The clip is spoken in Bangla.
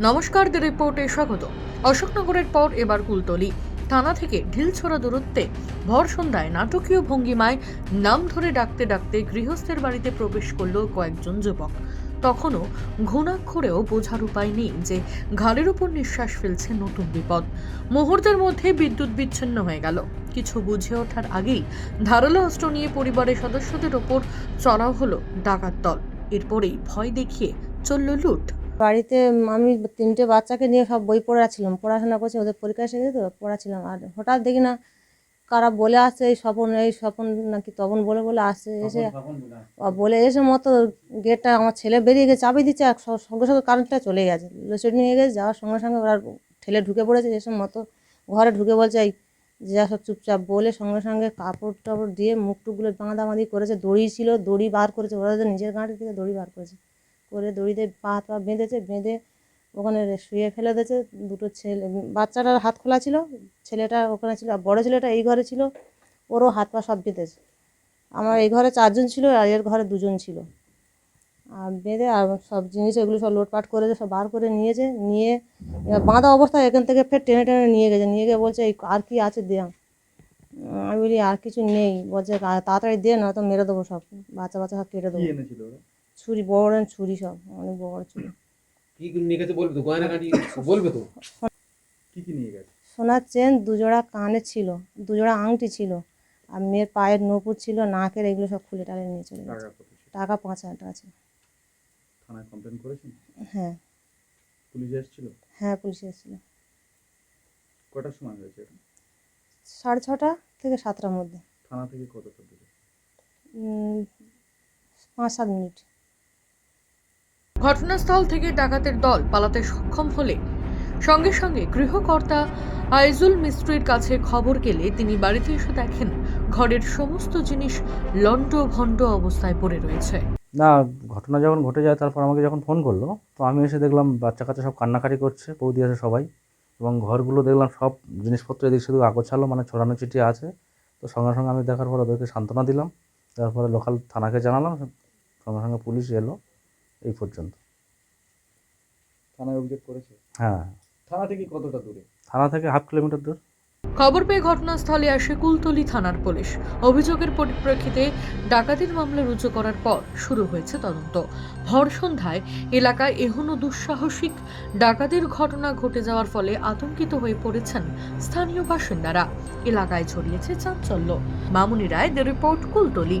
নমস্কার দ্য রিপোর্টে স্বাগত। অশোকনগরের পর এবার কুলতলি। থানা থেকে ঢিলছড়া দূরত্বে ভর সন্ধ্যায় নাটকীয় ভঙ্গিমায় নাম ধরে ডাকতে ডাকতে গৃহস্থের বাড়িতে প্রবেশ করল কয়েকজন যুবক। তখনও ঘুণাক্ষরেও বোঝার উপায় নেই যে ঘাড়ের উপর নিঃশ্বাস ফেলছে নতুন বিপদ। মুহূর্তের মধ্যে বিদ্যুৎ বিচ্ছিন্ন হয়ে গেল। কিছু বুঝে ওঠার আগেই ধারালো অস্ত্র নিয়ে পরিবারের সদস্যদের ওপর চড়াও হলো ডাকাত দল। এরপরেই ভয় দেখিয়ে চলল লুট। বাড়িতে আমি তিনটে বাচ্চাকে নিয়ে সব বই পড়াছিলাম পড়াশোনা করছি ওদের পরীক্ষা এসে তো পড়াছিলাম আর হঠাৎ দেখি না কারা বলে আসছে এই স্বপন এই স্বপন নাকি তপন বলে বলে আসছে এসে বলে এসে মতো গেটটা আমার ছেলে বেরিয়ে গেছে চাবি দিচ্ছে আর সঙ্গে সঙ্গে কারেন্টটা চলে গেছে। লোডশেডিং হয়ে গেছে যাওয়ার সঙ্গে সঙ্গে ওরা ঠেলে ঢুকে পড়েছে এসে মতো ঘরে ঢুকে বলছে এই যা সব চুপচাপ বলে সঙ্গে সঙ্গে কাপড় টাপড় দিয়ে মুখ টুকগুলো বাঁধাবাঁধি করেছে দড়ি ছিল দড়ি বার করেছে ওরা নিজের গাঁটি থেকে দড়ি বার করেছে। করে দড়িতে পা হাত পা বেঁধেছে, বেঁধে ওখানে শুয়ে ফেলে দিয়েছে। দুটো ছেলে, বাচ্চাটার হাত খোলা ছিল, ছেলেটা ওখানে ছিল আর বড়ো ছেলেটা এই ঘরে ছিল, ওরও হাত পা সব বেঁধেছে। আমার এই ঘরে চারজন ছিল আর এর ঘরে দুজন ছিল। আর বেঁধে আর সব জিনিস এগুলো সব লোটপাট করেছে সব বার করে নিয়েছে, নিয়ে বাঁধা অবস্থায় এখান থেকে ফের টেনে টেনে নিয়ে গেছে, নিয়ে গিয়ে বলছে, এই আর কি আছে দে আমি। বলি, আর কিছু নেই। বলছে তাড়াতাড়ি দে, না তো মেরে দেবো সব, বাচ্চা বাচ্চা সব কেটে দেবো। ছুরি বড় ছুরি সব অনেক বড় ছুরি। কি কি নিয়ে গেছে বলবে তো? গয়না কাটি বলবে তো? কি কি নিয়ে গেছে? সোনার চেন দুজোড়া কানে ছিল দুজোড়া আংটি ছিল আর মেয়ের পায়ের নপুর ছিল নাকের এগুলো সব খুলে টালে নিয়ে চলে গেছে। টাকা পাঁচ হাজার টাকা ছিল। থানায় কমপ্লেন করেছেন? হ্যাঁ। পুলিশ এসেছিল? হ্যাঁ পুলিশ এসেছিল। কটার সময় হয়েছে সাড়ে ছটা থেকে সাতটার মধ্যে। থানা থেকে কতটা দূরে? পাঁচ সাত মিনিট। ঘটনাস্থল থেকে ডাকাতের দল পালাতে সক্ষম হলে সঙ্গে সঙ্গে গৃহকর্তা আইজুল মিস্ত্রির কাছে খবর গেলে তিনি বাড়িতে এসে দেখেন ঘরের সমস্ত জিনিস লণ্ড ভণ্ড অবস্থায় পড়ে রয়েছে। না, ঘটনা যখন ঘটে যায়, তারপর আমাকে যখন ফোন করল, তো আমি এসে দেখলাম বাচ্চা কাচ্চা সব কান্নাকাটি করছে, বৌদি আছে সবাই, এবং ঘরগুলো দেখলাম সব জিনিসপত্র এদিক শুধু আগোছালো মানে ছড়ানো চিঠি আছে। তো সঙ্গে সঙ্গে আমি দেখার পর ওদেরকে সান্ত্বনা দিলাম, তারপরে লোকাল থানাকে জানালাম, সঙ্গে সঙ্গে পুলিশ এলো। এই পর্যন্ত। থানায় অভিযোগ করেছে? হ্যাঁ। থানা থেকে কতটা দূরে? থানা থেকে হাফ কিলোমিটার দূর। খবর পেয়ে ঘটনাস্থলে আসে কুলতলি থানার পুলিশ। অভিযোগের পরিপ্রেক্ষিতে ডাকাতির মামলা রুজু করার পর শুরু হয়েছে তদন্ত। ভর সন্ধ্যায় এলাকায় এখনও দুঃসাহসিক ডাকাতির ঘটনা ঘটে যাওয়ার ফলে আতঙ্কিত হয়ে পড়েছেন স্থানীয় বাসিন্দারা। এলাকায় ছড়িয়েছে চাঞ্চল্য। মামুনি রায় দ্য রিপোর্ট কুলতলি।